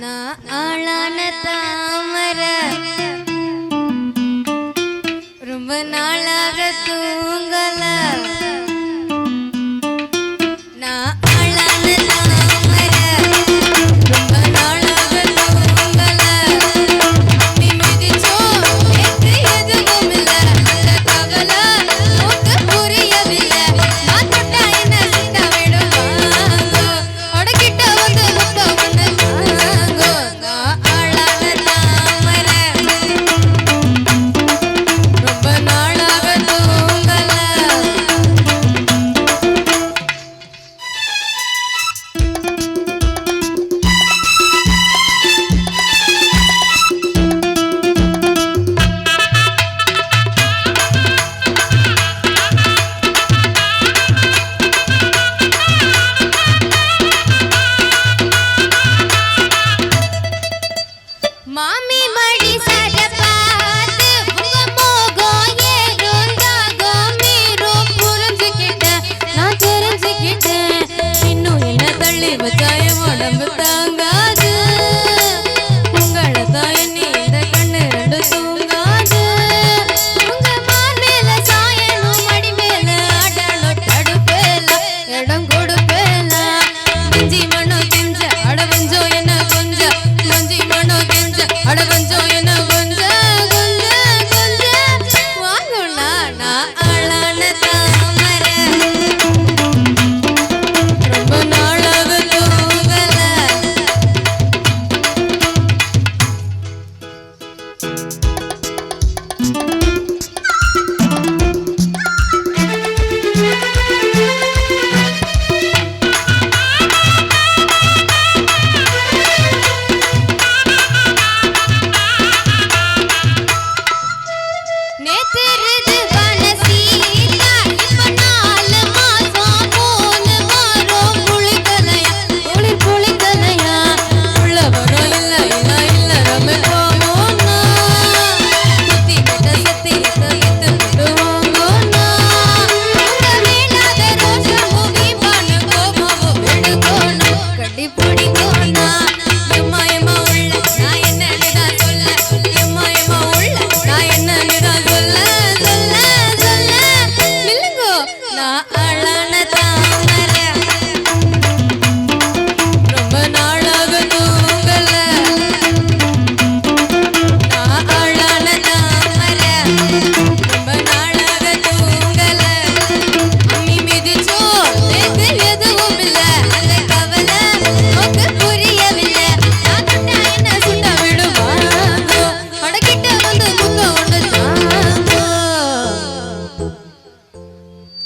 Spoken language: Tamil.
நான் ஆளான தாமர ரொம்ப நாளாக தூங்க Mommy!